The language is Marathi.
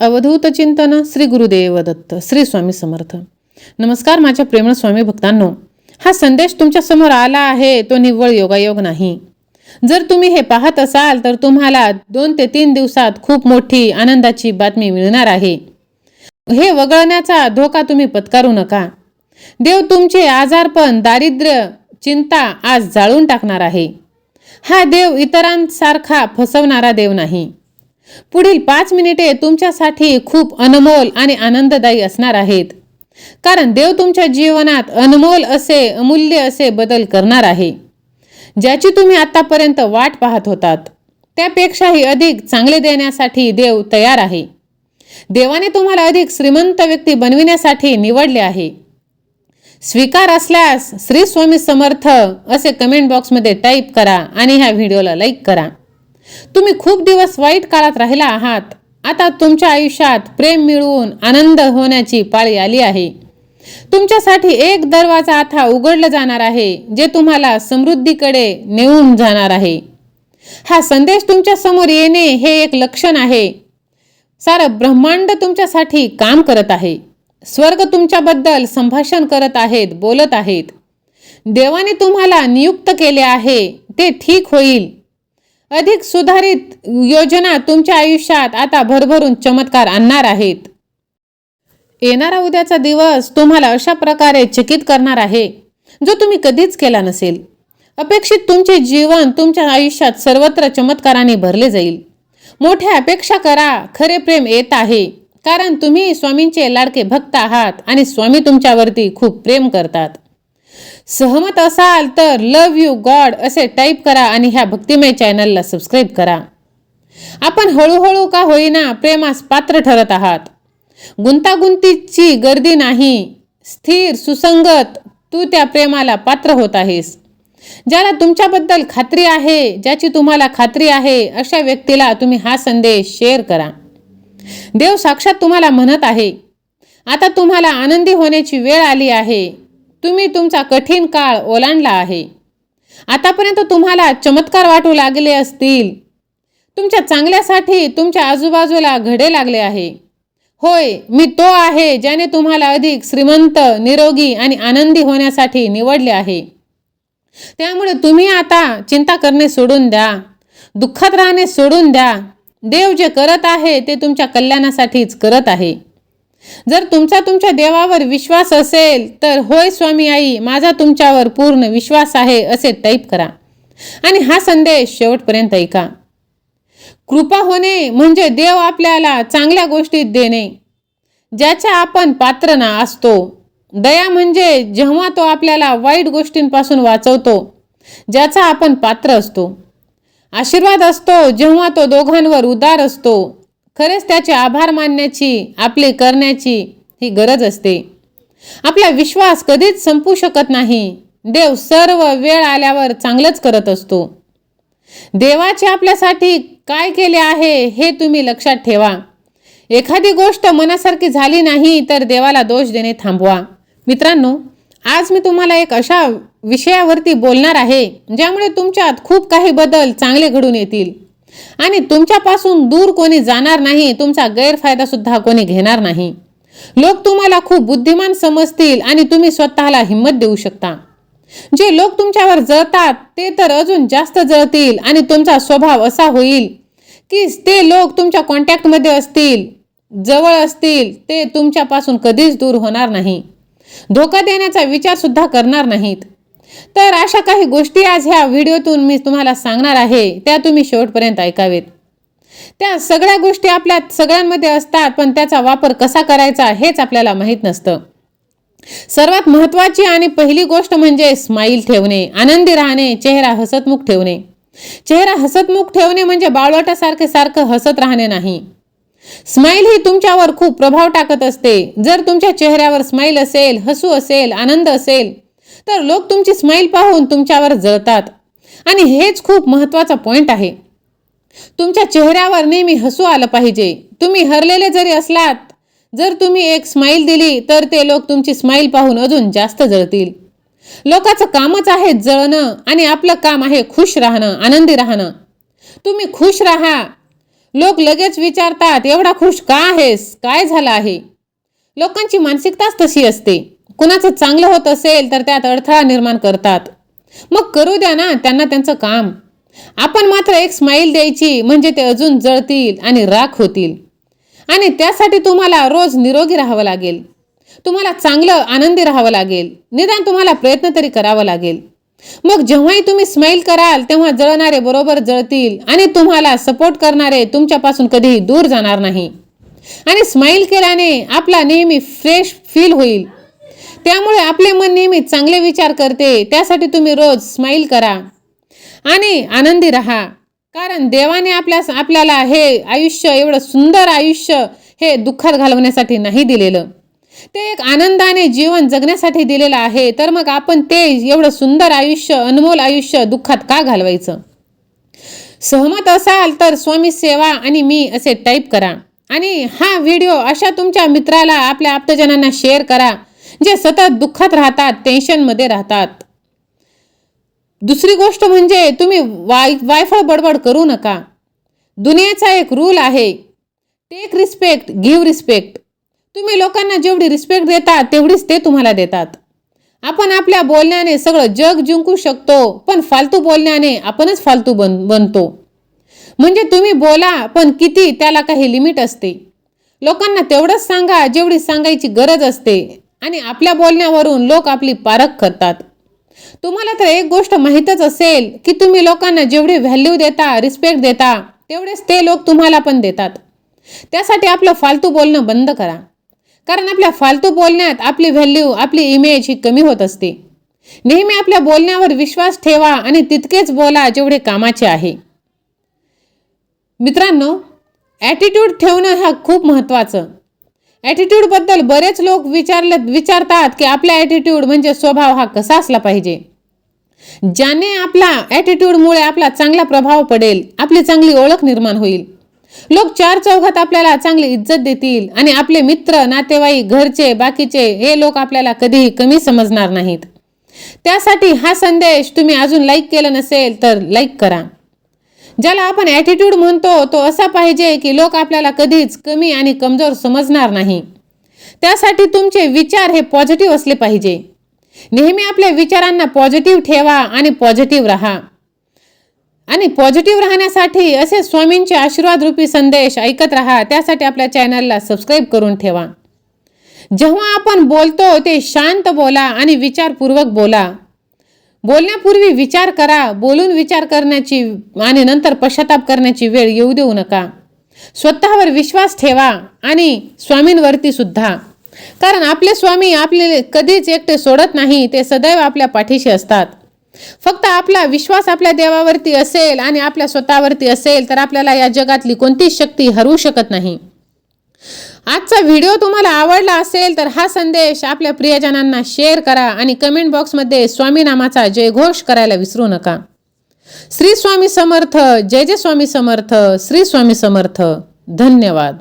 अवधूत चिंतन श्री गुरुदेव दत्त श्री स्वामी समर्थ. नमस्कार माझ्या प्रेमळ स्वामी भक्तांनो. हा संदेश तुमच्यासमोर आला आहे तो निव्वळ योगायोग नाही. जर तुम्ही हे पाहत असाल तर तुम्हाला दोन ते तीन दिवसात खूप मोठी आनंदाची बातमी मिळणार आहे. हे वगळण्याचा धोका तुम्ही पत्करू नका. देव तुमचे आजारपण दारिद्र्य चिंता आज जाळून टाकणार आहे. हा देव इतरांसारखा फसवणारा देव नाही. पुढील पाच मिनिटे तुमच्यासाठी खूप अनमोल आणि आनंददायी असणार आहेत. कारण देव तुमच्या जीवनात अनमोल असे अमूल्य असे बदल करणार आहे. ज्याची तुम्ही आतापर्यंत वाट पाहत होतात त्यापेक्षाही अधिक चांगले देण्यासाठी देव तयार आहे. देवाने तुम्हाला अधिक श्रीमंत व्यक्ती बनविण्यासाठी निवडले आहे. स्वीकार असल्यास श्री स्वामी समर्थ असे कमेंट बॉक्समध्ये टाईप करा आणि ह्या व्हिडिओला लाईक करा. तुम्ही खूप दिवस वाईट काळात राहिला आहात. आता तुमच्या आयुष्यात प्रेम मिळवून आनंद होण्याची पाळी आली आहे. तुमच्यासाठी एक दरवाजा आता उघडला जाणार आहे जे तुम्हाला समृद्धीकडे नेऊन जाणार आहे. हा संदेश तुमच्यासमोर येणे हे एक लक्षण आहे. सारं ब्रह्मांड तुमच्यासाठी काम करत आहे. स्वर्ग तुमच्याबद्दल संभाषण करत आहेत बोलत आहेत. देवाने तुम्हाला नियुक्त केले आहे ते ठीक होईल. अधिक सुधारित योजना तुमच्या आयुष्यात आता भरभरून चमत्कार आणणार आहेत. येणारा उद्याचा दिवस तुम्हाला अशा प्रकारे चकित करणार आहे जो तुम्ही कधीच केला नसेल. अपेक्षित तुमचे जीवन तुमच्या आयुष्यात सर्वत्र चमत्काराने भरले जाईल. मोठ्या अपेक्षा करा खरे प्रेम येत आहे. कारण तुम्ही स्वामींचे लाडके भक्त आहात आणि स्वामी तुमच्यावरती खूप प्रेम करतात. सहमत असाल तर लव यू गॉड असे टाईप करा आणि ह्या भक्तिमय चॅनलला सबस्क्राईब करा. आपण हळूहळू का होईना प्रेमास पात्र ठरत आहात. गुंतागुंतीची गर्दी नाही. स्थिर सुसंगत तू त्या प्रेमाला पात्र होत आहेस. ज्याला तुमच्याबद्दल खात्री आहे ज्याची तुम्हाला खात्री आहे अशा व्यक्तीला तुम्ही हा संदेश शेअर करा. देव साक्षात तुम्हाला म्हणत आहे आता तुम्हाला आनंदी होण्याची वेळ आली आहे. तुम्ही तुमचा कठीण काळ ओलांडला आहे. आतापर्यंत तुम्हाला चमत्कार वाटू लागले असतील. तुमच्या चांगल्यासाठी तुमच्या आजूबाजूला घडे लागले आहे. होय मी तो आहे ज्याने तुम्हाला अधिक श्रीमंत निरोगी आणि आनंदी होण्यासाठी निवडले आहे. त्यामुळे तुम्ही आता चिंता करणे सोडून द्या. दुःखात राहणे सोडून द्या. देव जे करत आहे ते तुमच्या कल्याणासाठीच करत आहे. जर तुमचा तुमच्या देवावर विश्वास असेल तर होय स्वामी आई माझा तुमच्यावर पूर्ण विश्वास आहे असे टाईप करा. आणि हा संदेश शेवटपर्यंत ऐका. कृपा होणे म्हणजे देव आपल्याला चांगल्या गोष्टीत देणे ज्याच्या आपण पात्र ना असतो. दया म्हणजे जेव्हा तो आपल्याला वाईट गोष्टींपासून वाचवतो ज्याचा आपण पात्र असतो. आशीर्वाद असतो जेव्हा तो दोघांवर उदार असतो. खरेच त्याचे आभार मानण्याची आपले करण्याची ही गरज असते. आपला विश्वास कधीच संपू शकत नाही. देव सर्व वेळ आल्यावर चांगलंच करत असतो. देवाचे आपल्यासाठी काय केले आहे हे तुम्ही लक्षात ठेवा. एखादी गोष्ट मनासारखी झाली नाही तर देवाला दोष देणे थांबवा. मित्रांनो आज मी तुम्हाला एक अशा विषयावरती बोलणार आहे ज्यामुळे तुमच्यात खूप काही बदल चांगले घडून येतील. आणि तुमच्यापासून दूर कोणी जाणार नाही तुमचा गैरफायदा सुद्धा कोणी घेणार नाही. लोक तुम्हाला खूप बुद्धिमान समजतील आणि तुम्ही स्वतःला हिंमत देऊ शकता. जे लोक तुमच्यावर जळतात ते तर अजून जास्त जळतील आणि तुमचा स्वभाव असा होईल की ते लोक तुमच्या कॉन्टॅक्टमध्ये असतील जवळ असतील ते तुमच्यापासून कधीच दूर होणार नाही. धोका देण्याचा विचार सुद्धा करणार नाहीत. तर अशा काही गोष्टी आज ह्या व्हिडिओतून मी तुम्हाला सांगणार आहे. त्या तुम्ही शेवटपर्यंत ऐकावेत. त्या सगळ्या गोष्टी आपल्या सगळ्यांमध्ये असतात पण त्याचा वापर कसा करायचा हेच आपल्याला माहीत नसतं. सर्वात महत्त्वाची आणि पहिली गोष्ट म्हणजे स्माईल ठेवणे आनंदी राहणे चेहरा हसतमुख ठेवणे. चेहरा हसतमुख ठेवणे म्हणजे बाळवटासारखे सारखं हसत राहणे नाही. स्माईल ही तुमच्यावर खूप प्रभाव टाकत असते. जर तुमच्या चेहऱ्यावर स्माईल असेल हसू असेल आनंद असेल तर लोक तुमची स्माईल पाहून तुमच्यावर जळतात. आणि हेच खूप महत्त्वाचा पॉईंट आहे. तुमच्या चेहऱ्यावर नेहमी हसू आलं पाहिजे. तुम्ही हरलेले जरी असलात जर तुम्ही एक स्माईल दिली तर ते लोक तुमची स्माईल पाहून अजून जास्त जळतील. लोकांचं कामच आहे जळणं आणि आपलं काम आहे खुश राहणं आनंदी राहणं. तुम्ही खुश राहा. लोक लगेच विचारतात एवढा खुश का आहेस? काय झालं आहे? लोकांची मानसिकताच तशी असते. कुणाचं चांगलं होत असेल तर त्यात अडथळा निर्माण करतात. मग करू द्या ना त्यांना त्यांचं काम. आपण मात्र एक स्माईल द्यायची म्हणजे ते अजून जळतील आणि राख होतील. आणि त्यासाठी तुम्हाला रोज निरोगी राहावं लागेल. तुम्हाला चांगलं आनंदी राहावं लागेल. निदान तुम्हाला प्रयत्न तरी करावा लागेल. मग जेव्हाही तुम्ही स्माईल कराल तेव्हा जळणारे बरोबर जळतील आणि तुम्हाला सपोर्ट करणारे तुमच्यापासून कधीही दूर जाणार नाही. आणि स्माईल केल्याने आपला नेहमी फ्रेश फील होईल. त्यामुळे आपले मन नेहमी चांगले विचार करते. त्यासाठी तुम्ही रोज स्माईल करा. आणि आनंदी राहा. कारण देवाने आपल्या आपल्याला हे आयुष्य एवढं सुंदर आयुष्य हे दुःखात घालवण्यासाठी नाही दिलेलं. ते एक आनंदाने जीवन जगण्यासाठी दिलेलं आहे. तर मग आपण ते एवढं सुंदर आयुष्य अनमोल आयुष्य दुःखात का घालवायचं? सहमत असाल तर स्वामी सेवा आणि मी असे टाईप करा. आणि हा व्हिडिओ अशा तुमच्या मित्राला आपल्या आप्तजनांना शेअर करा. जे सतत दुःखात राहतात टेन्शनमध्ये राहतात. दुसरी गोष्ट म्हणजे तुम्ही वाय वायफाय बडबड करू नका. दुनियेचा एक रूल आहे टेक रिस्पेक्ट गिव्ह रिस्पेक्ट तुम्ही लोकांना जेवढी रिस्पेक्ट देता तेवढीच ते तुम्हाला देतात. आपण आपल्या बोलण्याने सगळं जग जिंकू शकतो पण फालतू बोलण्याने आपणच फालतू बन बनतो. म्हणजे तुम्ही बोला पण किती त्याला काही लिमिट असते. लोकांना तेवढंच सांगा जेवढी सांगायची गरज असते आणि आपल्या बोलण्यावरून लोक आपली पारख करतात. तुम्हाला तर एक गोष्ट माहीतच असेल की तुम्ही लोकांना जेवढी व्हॅल्यू देता रिस्पेक्ट देता तेवढेच ते लोक तुम्हाला पण देतात. त्यासाठी आपलं फालतू बोलणं बंद करा. कारण आपल्या फालतू बोलण्यात आपली व्हॅल्यू आपली इमेज ही कमी होत असते. नेहमी आपल्या बोलण्यावर विश्वास ठेवा आणि तितकेच बोला जेवढे कामाचे आहे. मित्रांनो ॲटिट्यूड ठेवणं हा खूप महत्त्वाचं. ॲटिट्यूडबद्दल बरेच लोक विचारले विचारतात की आपला ॲटिट्यूड म्हणजे स्वभाव हा कसा असला पाहिजे. ज्याने आपला ॲटिट्यूडमुळे आपला चांगला प्रभाव पडेल आपली चांगली ओळख निर्माण होईल. लोक चार चौघात आपल्याला चांगली इज्जत देतील आणि आपले मित्र नातेवाईक घरचे बाकीचे हे लोक आपल्याला कधीही कमी समजणार नाहीत. त्यासाठी हा संदेश तुम्ही अजून लाईक केला नसेल तर लाईक करा. ज्याला आपण ॲटिट्यूड म्हणतो तो असा पाहिजे की लोक आपल्याला कधीच कमी आणि कमजोर समजणार नाही. त्यासाठी तुमचे विचार हे पॉझिटिव्ह असले पाहिजे. नेहमी आपल्या विचारांना पॉझिटिव्ह ठेवा आणि पॉझिटिव्ह राहा. आणि पॉझिटिव्ह राहण्यासाठी असे स्वामींचे आशीर्वाद रूपी संदेश ऐकत राहा त्यासाठी आपल्या चॅनलला सबस्क्राईब करून ठेवा. जेव्हा आपण बोलतो ते शांत बोला आणि विचारपूर्वक बोला. बोलण्यापूर्वी विचार करा. बोलून विचार करण्याची आणि नंतर पश्चाताप करण्याची वेळ येऊ देऊ नका. स्वतःवर विश्वास ठेवा आणि स्वामींवरती सुद्धा. कारण आपले स्वामी आपले कधीच एकटे सोडत नाही ते सदैव आपल्या पाठीशी असतात. फक्त आपला विश्वास आपल्या देवावरती असेल आणि आपल्या स्वतःवरती असेल तर आपल्याला या जगातली कोणतीच शक्ती हरवू शकत नाही. आजचा व्हिडिओ तुम्हाला आवडला असेल तर हा संदेश आपल्या प्रियजनांना शेअर करा आणि कमेंट बॉक्समध्ये स्वामी नामाचा जयघोष करायला विसरू नका. श्री स्वामी समर्थ जय जय स्वामी समर्थ श्री स्वामी समर्थ. धन्यवाद.